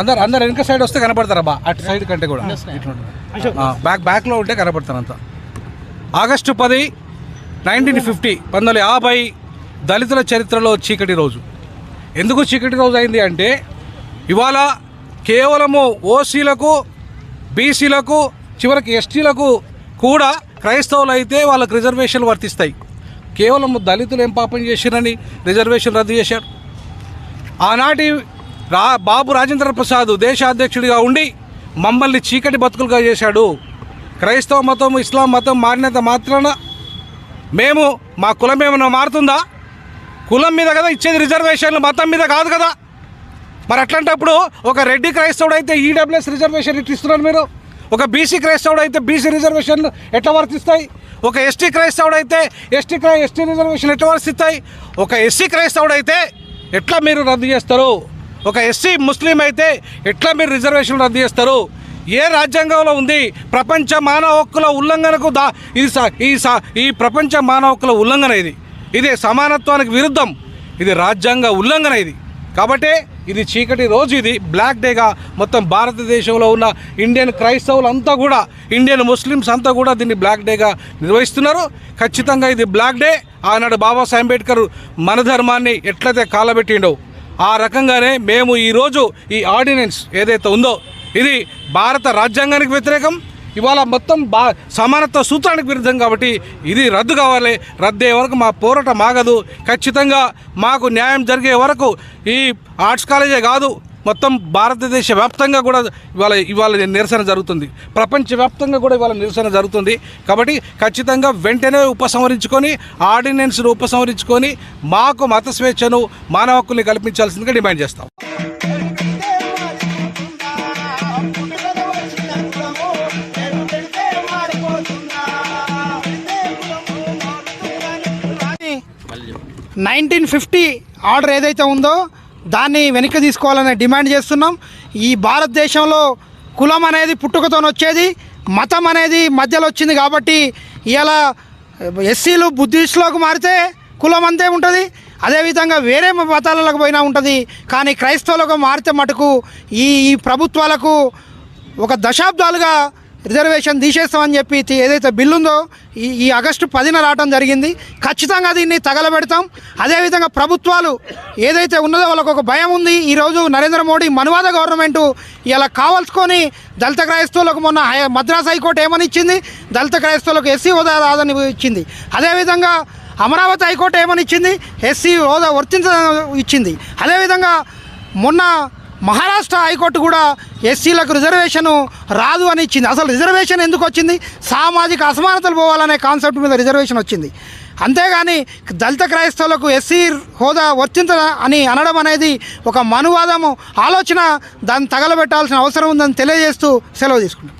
అందరు అందరు వెనక సైడ్ వస్తే కనపడతారా బా అటు సైడ్ కంటే కూడా. బ్యాక్ బ్యాక్లో ఉంటే కనపడతారు అంతా. ఆగస్టు పది నైన్టీన్ ఫిఫ్టీ పంతొమ్మిది వందల యాభై దళితుల చరిత్రలో చీకటి రోజు. ఎందుకు చీకటి రోజు అయింది అంటే ఇవాళ కేవలము ఓసీలకు బీసీలకు చివరికి ఎస్టీలకు కూడా క్రైస్తవులు అయితే వాళ్ళకి రిజర్వేషన్లు వర్తిస్తాయి. కేవలం దళితులు ఏం పాపం చేసిరని రిజర్వేషన్ రద్దు చేశారు. ఆనాటి రా బాబు రాజేంద్ర ప్రసాద్ దేశాధ్యక్షుడిగా ఉండి మమ్మల్ని చీకటి బతుకులుగా చేశాడు. క్రైస్తవ మతం ఇస్లాం మతం మారినంత మాత్రాన మేము మా కులం ఏమైనా మారుతుందా? కులం మీద కదా ఇచ్చేది రిజర్వేషన్లు మతం మీద కాదు కదా. మరి అట్లాంటప్పుడు ఒక రెడ్డి క్రైస్తవుడు అయితే ఈడబ్ల్యూఎస్ రిజర్వేషన్ ఇట్లా ఇస్తున్నారు మీరు? ఒక బీసీ క్రైస్తవుడు అయితే బీసీ రిజర్వేషన్లు ఎట్లా వర్తిస్తాయి? ఒక ఎస్టీ క్రైస్తవుడు అయితే ఎస్టీ క్రై ఎస్టీ రిజర్వేషన్ ఎట్లా వర్తిస్తాయి? ఒక ఎస్సీ క్రైస్తవుడు అయితే ఎట్లా మీరు రద్దు చేస్తారు? ఒక ఎస్సీ ముస్లిం అయితే ఎట్లా మీరు రిజర్వేషన్ రద్దు చేస్తారు? ఏ రాజ్యాంగంలో ఉంది? ప్రపంచ మానవ హక్కుల ఉల్లంఘనకు దా ఇది ఈ సా ఈ ప్రపంచ మానవ హక్కుల ఉల్లంఘన ఇది. ఇది సమానత్వానికి విరుద్ధం. ఇది రాజ్యాంగ ఉల్లంఘన ఇది. కాబట్టి ఇది చీకటి రోజు ఇది. బ్లాక్ డేగా మొత్తం భారతదేశంలో ఉన్న ఇండియన్ క్రైస్తవులు అంతా కూడా ఇండియన్ ముస్లిమ్స్ అంతా కూడా దీన్ని బ్లాక్ డేగా నిర్వహిస్తున్నారు. ఖచ్చితంగా ఇది బ్లాక్ డే. ఆనాడు బాబాసాహెబ్ అంబేద్కర్ మన ధర్మాన్ని ఎట్లయితే కాలబెట్టిండో ఆ రకంగానే మేము ఈరోజు ఈ ఆర్డినెన్స్ ఏదైతే ఉందో ఇది భారత రాజ్యాంగానికి వ్యతిరేకం. ఇవాళ మొత్తం బా సమానత్వ సూత్రానికి విరుద్ధం కాబట్టి ఇది రద్దు కావాలి. రద్దే వరకు మా పోరాటం ఆగదు. ఖచ్చితంగా మాకు న్యాయం జరిగే వరకు ఈ ఆర్ట్స్ కాలేజే కాదు. మొత్తం భారతదేశ వ్యాప్తంగా కూడా ఇవాళ ఇవాళ నిరసన జరుగుతుంది. ప్రపంచవ్యాప్తంగా కూడా ఇవాళ నిరసన జరుగుతుంది. కాబట్టి ఖచ్చితంగా వెంటనే ఉపసంహరించుకొని ఆర్డినెన్స్ను ఉపసంహరించుకొని మాకు మత స్వేచ్ఛను మానవ హక్కుల్ని కల్పించాల్సిందిగా డిమాండ్ చేస్తాం. నైన్టీన్ ఫిఫ్టీ ఆర్డర్ ఏదైతే ఉందో దాన్ని వెనక్కి తీసుకోవాలని డిమాండ్ చేస్తున్నాం. ఈ భారతదేశంలో కులం అనేది పుట్టుకతో వచ్చేది మతం అనేది మధ్యలో వచ్చింది కాబట్టి ఇలా ఎస్సీలు బుద్ధిస్టులోకి మారితే కులం అంతే ఉంటుంది అదేవిధంగా వేరే మతాలకు పోయినా ఉంటుంది. కానీ క్రైస్తవులకు మారితే మటుకు ఈ ఈ ప్రభుత్వాలకు ఒక దశాబ్దాలుగా రిజర్వేషన్ తీసేస్తామని చెప్పి ఏదైతే బిల్లు ఉందో ఈ ఈ ఆగస్టు పదిన రావడం జరిగింది. ఖచ్చితంగా దీన్ని తగలబెడతాం. అదేవిధంగా ప్రభుత్వాలు ఏదైతే ఉన్నదో వాళ్ళకు ఒక భయం ఉంది. ఈరోజు నరేంద్ర మోడీ మనువాద గవర్నమెంట్ ఇలా కావాల్సుకొని దళిత క్రైస్తవులకు మొన్న హై- మద్రాస్ హైకోర్టు ఏమని ఇచ్చింది దళిత క్రైస్తవులకు ఎస్సీ హోదా రాదని ఇచ్చింది. అదేవిధంగా అమరావతి హైకోర్టు ఏమని ఇచ్చింది ఎస్సీ హోదా వర్తించ ఇచ్చింది. అదేవిధంగా మొన్న మహారాష్ట్ర హైకోర్టు కూడా ఎస్సీలకు రిజర్వేషన్ రాదు అని ఇచ్చింది. అసలు రిజర్వేషన్ ఎందుకు వచ్చింది? సామాజిక అసమానతలు పోవాలనే కాన్సెప్ట్ మీద రిజర్వేషన్ వచ్చింది. అంతేగాని దళిత క్రైస్తవులకు ఎస్సీ హోదా వర్తింత అని అనడం అనేది ఒక మనువాదము ఆలోచన దాన్ని తగలబెట్టాల్సిన అవసరం ఉందని తెలియజేస్తూ సెలవు తీసుకుంటాం